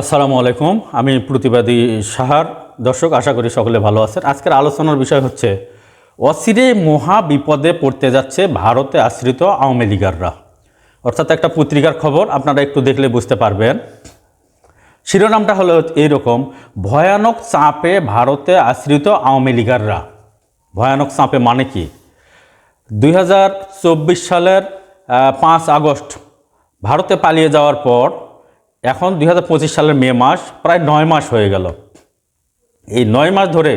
আসসালামু আলাইকুম। আমি প্রতিবাদী সাহার। দর্শক, আশা করি সকলে ভালো আছেন। আজকের আলোচনার বিষয় হচ্ছে, অচিরে মহা বিপদে পড়তে যাচ্ছে ভারতে আশ্রিত আওয়ামী লীগাররা। অর্থাৎ একটা পত্রিকার খবর, আপনারা একটু দেখলে বুঝতে পারবেন। শিরোনামটা হলো এইরকম, ভয়ানক চাপে ভারতে আশ্রিত আওয়ামী লীগাররা। ভয়ানক চাপে মানে কি? দুই হাজার চব্বিশ সালের পাঁচ আগস্ট, ভারতে পালিয়ে যাওয়ার পর এখন দু হাজার পঁচিশ সালের মে মাস, প্রায় নয় মাস হয়ে গেল। এই নয় মাস ধরে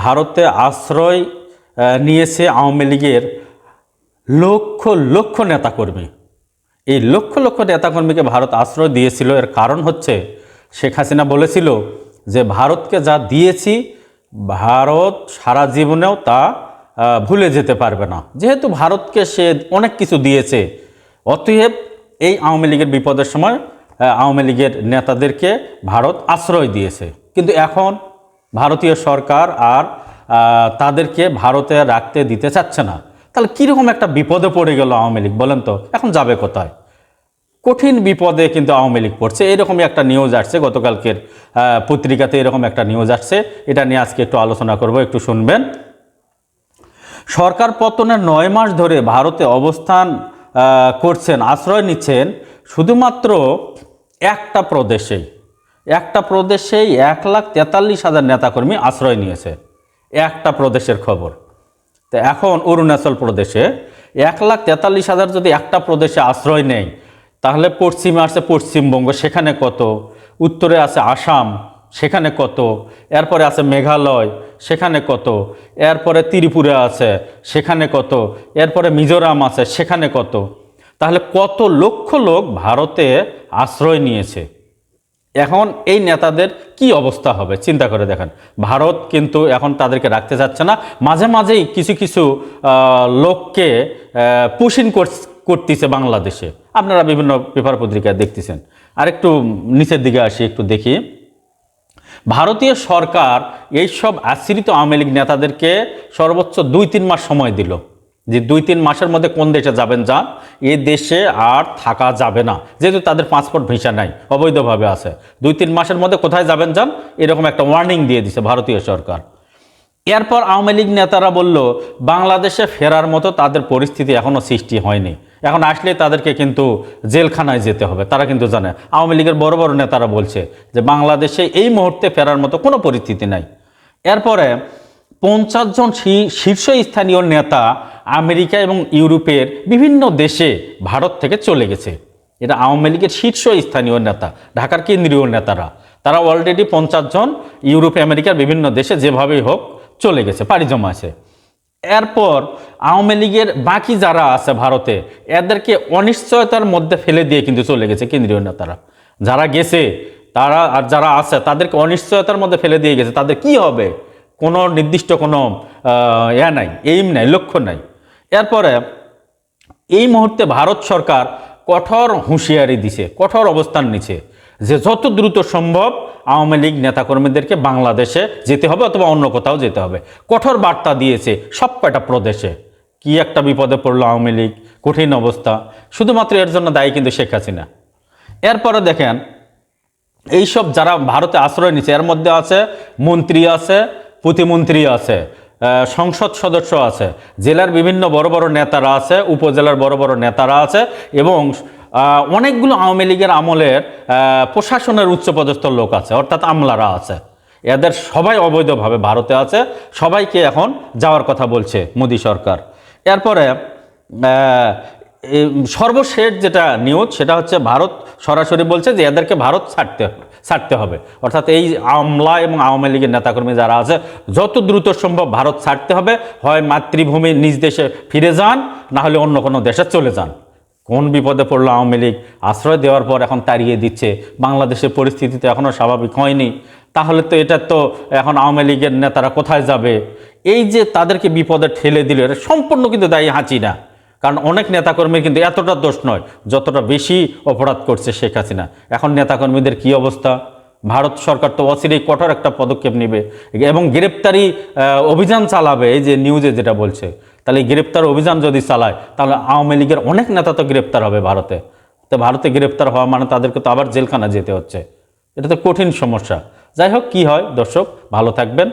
ভারতে আশ্রয় নিয়েছে আওয়ামী লীগের লক্ষ লক্ষ নেতাকর্মী। এই লক্ষ লক্ষ নেতাকর্মীকে ভারত আশ্রয় দিয়েছিল, এর কারণ হচ্ছে শেখ হাসিনা বলেছিল যে, ভারতকে যা দিয়েছি, ভারত সারা জীবনেও তা ভুলে যেতে পারবে না। যেহেতু ভারতকে সে অনেক কিছু দিয়েছে, অতএব এই আওয়ামী লীগের বিপদের সময় আওয়ামী লীগের নেতাদেরকে ভারত আশ্রয় দিয়েছে। কিন্তু এখন ভারতীয় সরকার আর তাদেরকে ভারতে রাখতে দিতে চাচ্ছে না। তাহলে কীরকম একটা বিপদে পড়ে গেল আওয়ামী লীগ বলেন তো? এখন যাবে কোথায়? কঠিন বিপদে কিন্তু আওয়ামী লীগ পড়ছে। এরকমই একটা নিউজ আসছে, গতকালকের পত্রিকাতে এরকম একটা নিউজ আসছে। এটা নিয়ে আজকে একটু আলোচনা করব, একটু শুনবেন। সরকার পতনের নয় মাস ধরে ভারতে অবস্থান করছেন, আশ্রয় নিচ্ছেন। শুধুমাত্র একটা প্রদেশেই একটা প্রদেশেই এক লাখ তেতাল্লিশ হাজার নেতাকর্মী আশ্রয় নিয়েছে। একটা প্রদেশের খবর। তো এখন অরুণাচল প্রদেশে এক লাখ তেতাল্লিশ হাজার যদি একটা প্রদেশে আশ্রয় নেয়, তাহলে পশ্চিমে আছে পশ্চিমবঙ্গ, সেখানে কত? উত্তরে আছে আসাম, সেখানে কত? এরপরে আছে মেঘালয়, সেখানে কত? এরপরে ত্রিপুরা আছে, সেখানে কত? এরপরে মিজোরাম আছে, সেখানে কত? তাহলে কত লক্ষ লোক ভারতে আশ্রয় নিয়েছে? এখন এই নেতাদের কি অবস্থা হবে? চিন্তা করে দেখেন। ভারত কিন্তু এখন তাদেরকে রাখতে চাচ্ছে না। মাঝে মাঝেই কিছু কিছু লোককে পুশিন করতেছে বাংলাদেশে। আপনারা বিভিন্ন পেপার পত্রিকায় দেখতেছেন। আর একটু নিচের দিকে আসি, একটু দেখি। ভারতীয় সরকার এইসব আশ্রিত আওয়ামী লীগ নেতাদেরকে সর্বোচ্চ দুই তিন মাস সময় দিল। যে দুই তিন মাসের মধ্যে কোন দেশে যাবেন যান, এ দেশে আর থাকা যাবে না। যেহেতু তাদের পাসপোর্ট ভিসা নাই, অবৈধভাবে আছে। দুই তিন মাসের মধ্যে কোথায় যাবেন যান, এরকম একটা ওয়ার্নিং দিয়ে দিছে ভারতীয় সরকার। এরপর আওয়ামী লীগ নেতারা বলল, বাংলাদেশে ফেরার মতো তাদের পরিস্থিতি এখনও সৃষ্টি হয়নি। এখন আসলে তাদেরকে কিন্তু জেলখানায় যেতে হবে, তারা কিন্তু জানে। আওয়ামী লীগের বড় বড় নেতারা বলছে যে, বাংলাদেশে এই মুহূর্তে ফেরার মতো কোনো পরিস্থিতি নাই। এরপরে পঞ্চাশ জন শীর্ষস্থানীয় নেতা আমেরিকা এবং ইউরোপের বিভিন্ন দেশে ভারত থেকে চলে গেছে। এটা আওয়ামী লীগের শীর্ষস্থানীয় নেতা, ঢাকার কেন্দ্রীয় নেতারা। তারা অলরেডি পঞ্চাশ জন ইউরোপ, আমেরিকার বিভিন্ন দেশে যেভাবেই হোক চলে গেছে, পাড়ি জমা আছে এরপর আওয়ামী লীগের বাকি যারা আছে ভারতে, এদেরকে অনিশ্চয়তার মধ্যে ফেলে দিয়ে কিন্তু চলে গেছে কেন্দ্রীয় নেতারা। যারা গেছে, তারা আর যারা আছে, তাদেরকে অনিশ্চয়তার মধ্যে ফেলে দিয়ে গেছে, তাদের কি হবে? কোনো নির্দিষ্ট কোনো ইয়া নাই এইম নাই, লক্ষ্য নাই। এরপরে এই মুহূর্তে ভারত সরকার কঠোর হুঁশিয়ারি দিছে, কঠোর অবস্থান নিছে যে যত দ্রুত সম্ভব আওয়ামী লীগ নেতাকর্মীদেরকে বাংলাদেশে যেতে হবে অথবা অন্য কোথাও যেতে হবে। কঠোর বার্তা দিয়েছে সব কয়টা প্রদেশে। কি একটা বিপদে পড়ল আওয়ামী লীগ, কঠিন অবস্থা। শুধুমাত্র এর জন্য দায়ী কিন্তু শেখ হাসিনা। এরপরে দেখেন, এইসব যারা ভারতে আশ্রয় নিচ্ছে এর মধ্যে আছে মন্ত্রী আছে প্রতিমন্ত্রী আছে সংসদ সদস্য আছে, জেলার বিভিন্ন বড় বড় নেতারা আছে, উপজেলার বড় বড় নেতারা আছে এবং অনেকগুলো আওয়ামী লীগের আমলের প্রশাসনের উচ্চপদস্থ লোক আছে, অর্থাৎ আমলারা আছে। এদের সবাই অবৈধভাবে ভারতে আছে, সবাইকে এখন যাওয়ার কথা বলছে মোদী সরকার। এরপরে সর্বশেষ যেটা নিউজ সেটা হচ্ছে ভারত সরাসরি বলছে যে এদেরকে ভারত ছাড়তে ছাড়তে হবে। অর্থাৎ এই আমলা এবং আওয়ামী লীগের নেতাকর্মী যারা আছে, যত দ্রুত সম্ভব ভারত ছাড়তে হবে, হয় মাতৃভূমি নিজ দেশে ফিরে যান, না হলে অন্য কোনো দেশে চলে যান। কোন বিপদে পড়ল আওয়ামী লীগ? আশ্রয় দেওয়ার পর এখন তাড়িয়ে দিচ্ছে। বাংলাদেশের পরিস্থিতি তো এখনও স্বাভাবিক হয়নি। তাহলে তো এটা তো এখন আওয়ামী লীগের নেতারা কোথায় যাবে? এই যে তাদেরকে বিপদে ঠেলে দিল, এটা সম্পূর্ণ কিন্তু দায়ী হাঁচি না কারণ অনেক নেতাকর্মীর কিন্তু এতটা দোষ নয়, যতটা বেশি অপরাধ করছে শেখ হাসিনা। এখন নেতাকর্মীদের কি অবস্থা? ভারত সরকার তো অচিরেই কঠোর একটা পদক্ষেপ নেবে এবং গ্রেপ্তারি অভিযান চালাবে, এই যে নিউজে যেটা বলছে। তাহলে গ্রেপ্তার অভিযান যদি চালায়, তাহলে আওয়ামী লীগের অনেক নেতা তো গ্রেপ্তার হবে ভারতে। তো ভারতে গ্রেপ্তার হওয়া মানে তাদেরকে তো আবার জেলখানা যেতে হচ্ছে। এটা তো কঠিন সমস্যা। যাই হোক, কি হয় দর্শক, ভালো থাকবেন।